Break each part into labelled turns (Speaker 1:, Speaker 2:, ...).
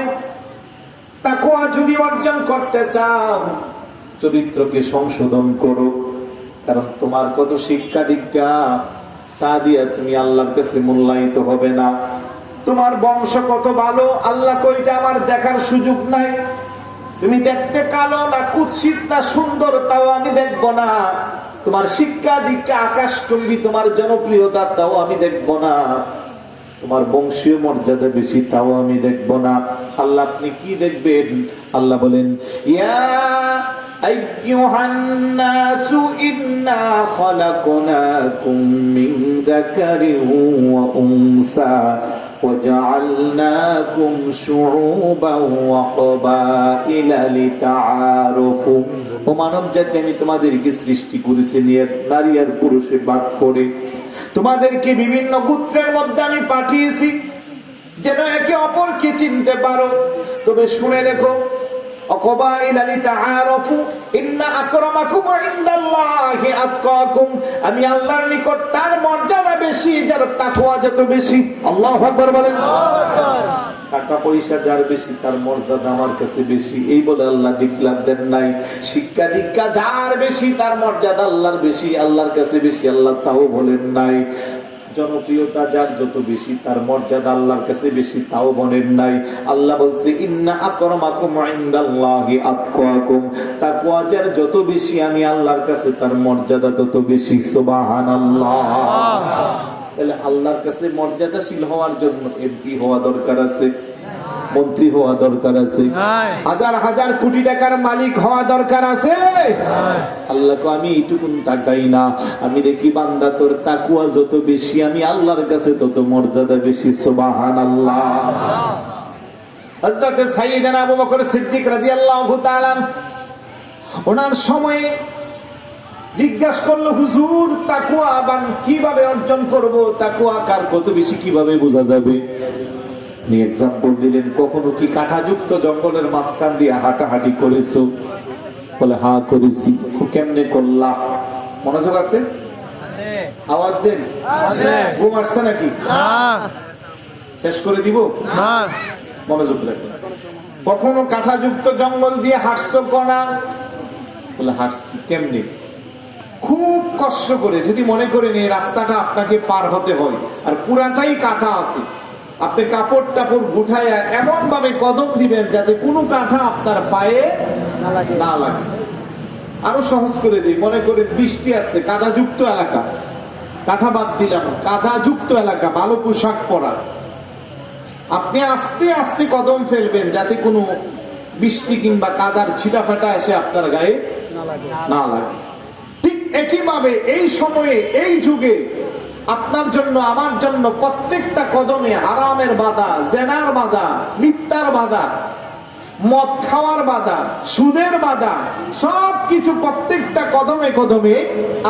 Speaker 1: হবে। তাকুয়া যদি অর্জন করতে চাও, চরিত্রকে সংশোধন করো। কারণ তোমার কত শিক্ষা দীক্ষা, তা দিয়ে তুমি আল্লাহর কাছে মূল্যায়িত হবে না। তোমার বংশ কত ভালো, আল্লাহ কইটা আমার দেখার সুযোগ নাই। তুমি দেখতে কালো না কুৎসিত না সুন্দর, তাও আমি দেখব না। তোমার শিক্ষা দীক্ষা আকাশচুম্বী তোমার জনপ্রিয়তা, তাও আমি দেখব না। তোমার বংশীয় মর্যাদা বেশি তাও আমি দেখব না আল্লাহ আপনি কি দেখবেন আল্লাহ বলেন ইয়া أيها الناس إنا خلقناكم من ذكر وأنثى وجعلناكم شعوبا وقبائل لتعارفوا ও মানব জাতি আমি তোমাদেরকে সৃষ্টি করেছি নিয়ে নারী আর পুরুষে বাদ করে তোমাদেরকে বিভিন্ন গোত্রের মধ্যে আমি পাঠিয়েছি যেন একে অপরকে চিনতে পারো তবে শুনে রেখো আমি আল্লাহর নিকট তার মর্যাদা বেশি, যার যত বেশি। আল্লাহু বলেন। টাকা পয়সা যার বেশি, তার মর্যাদা আমার কাছে বেশি। এই বলে আল্লাহ ডিক্লার দেন নাই। শিক্ষা দীক্ষা যার বেশি, তার মর্যাদা আল্লাহর বেশি, আল্লাহর কাছে বেশি, আল্লাহ তাও বলেন নাই। জনপ্রিয়তা যার যত বেশি তার মর্যাদা আল্লাহর কাছে বেশি তাও বনের নাই। আল্লাহ বলছে ইন্না আকরমাকুম ইনদাল্লাহি আতকাকুম তাকওয়া যার যত বেশি আমি আল্লাহর কাছে তার মর্যাদা তত বেশি সুবহানাল্লাহ। তাহলে আল্লাহর কাছে মর্যাদাশীল হওয়ার জন্য এমপি হওয়া দরকার আছে। মন্ত্রী হওয়া দরকার আছে। হাজার হাজার কোটি টাকার মালিক হওয়া দরকার আছে। আল্লাহকে আমি এইটুকুন তাকাই না। আমি দেখি বান্দা তোর তাকুয়া যত বেশি আমি আল্লাহর কাছে তত মর্যাদা বেশি। সুবাহান আল্লাহ হযরত সাইয়েদনা আবু বকর সিদ্দিক রাদিয়াল্লাহু তাআলা ওনার সময়ে জিজ্ঞাসা করল হুজুর তাকুয়া বান কীভাবে অর্জন করব? তাকুয়া কার কত বেশি কীভাবে বোঝা যাবে? উনি এক্সাম্পল দিলেন কখনো কি কাঁটাযুক্ত জঙ্গলের মাঝখান দিয়ে হাঁটাহাঁটি করেছ? বলে হা করেছি। কেমনে করলা? মনোযোগ আছে? আওয়াজ দেন? ঘুম আসছে নাকি? শেষ করে দিব? মনোযোগ রাখবেন কখনো কাঁটাযুক্ত জঙ্গল দিয়ে হাঁটছো কনা? বলে হাঁটছি। কেমনে? খুব কষ্ট করে যদি মনে করেন এই রাস্তাটা আপনাকে পার হতে হয় আর পুরাটাই কাটা আছে। আপনি কাপড় টাপড় গুঠায় এমন ভাবে কদম দিবেন যাতে কোনো কাঁঠা আপনার পায়ে না লাগে। আরও সহজ করে দিই মনে করেন বৃষ্টি আসছে কাদাযুক্ত এলাকা। কাঁঠা বাদ দিলাম কাদাযুক্ত এলাকা ভালো পোশাক পরা। আপনি আস্তে আস্তে কদম ফেলবেন যাতে কোনো বৃষ্টি কিংবা কাদার ছিটা ফাটা এসে আপনার গায়ে না লাগে। ঠিক একইভাবে এই সময়ে এই যুগে আপনার জন্য আমার জন্য প্রত্যেকটা কদমে আরামের বাধা জেনার বাধা মিথ্যার বাধা মদ খাওয়ার বাধা সুদের বাধা সব কিছু প্রত্যেকটা কদমে কদমে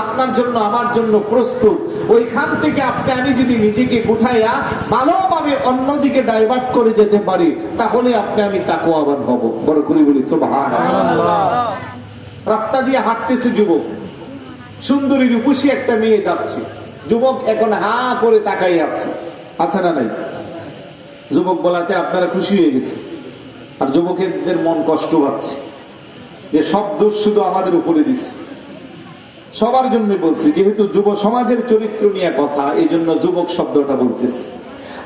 Speaker 1: আপনার জন্য আমার জন্য প্রস্তুত। ওইখান থেকে আপনি আমি যদি নিজেকে গুঠাইয়া ভালোভাবে অন্যদিকে ডাইভার্ট করে যেতে পারি তাহলে আপনি আমি তাকুয়াবান হব। বড় করে বলি রাস্তা দিয়ে হাঁটতেছে যুবক। সুন্দরী রূপসী একটা মেয়ে যাচ্ছে। যুবক এখন হা করে তাকাই আছে। আছে না নাই? যুবক বলাতে আপনারা খুশি হয়ে গেছে আর যুবকের মন কষ্ট পাচ্ছে। যে সব দোষ শুধু আমাদের উপরে দিছে। সবার জন্য বলছি, যেহেতু যুব সমাজের চরিত্র নিয়ে কথা এই জন্য যুবক শব্দটা বলতেছি।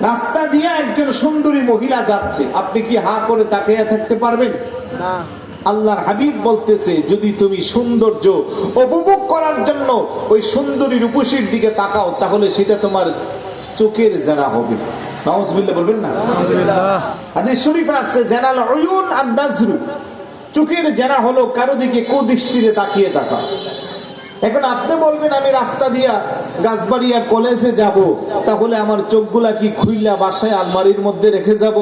Speaker 1: রাস্তা দিয়ে একজন সুন্দরী মহিলা যাচ্ছে। আপনি কি হা করে তাকিয়ে থাকতে পারবেন? আল্লাহর হাবিব বলতেছে যদি তুমি সৌন্দর্য উপভোগ করার জন্য ওই সুন্দরী রূপসীর দিকে তাকাও তাহলে সেটা তোমার চোখের জেনা হবে। নাউজুবিল্লাহ বলবেন না? হাদিস শরীফে আসছে জেনাল উয়ুন আর নাজরু। চোখের জেনা হলো কারও দিকে কুদৃষ্টিতে তাকিয়ে থাকা। এখন আপনি বলবেন আমি রাস্তা দিয়া গাছবাড়িয়া কলেজে যাব তাহলে আমার চোখগুলা কি খুইলা বাসায় আলমারির মধ্যে রেখে যাব?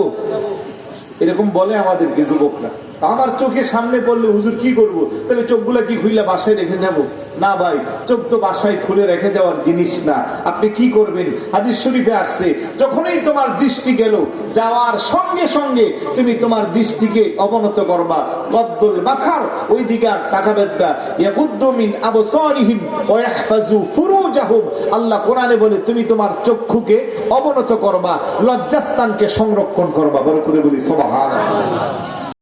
Speaker 1: এরকম বলে আমাদেরকে যুবকরা। আমার চোখের সামনে পড়লে হুজুর কি করব? তাহলে চোখগুলা কি খুইলা বাসায় রেখে যাব? না ভাই, চোখ তো বাসায় খুলে রেখে যাওয়ার জিনিস না। আপনি কি করবেন? হাদিস শরীফে আসছে, যখনই তোমার দৃষ্টি গেল, যাওয়ার সঙ্গে সঙ্গে তুমি তোমার দৃষ্টিকে অবনত করবা। গদ্দুল বাসার ওই দিকে আর তাকাবেন না। ইয়াকুদ্দু মিন আবসারিহিম ওয়া ইয়াহফাজু ফুরুজাহুম। আল্লাহ কোরআনে বলে, তুমি তোমার চক্ষুকে অবনত করবা, লজ্জাস্থানকে সংরক্ষণ করবা। বড় করে বলি, সুবহানাল্লাহ।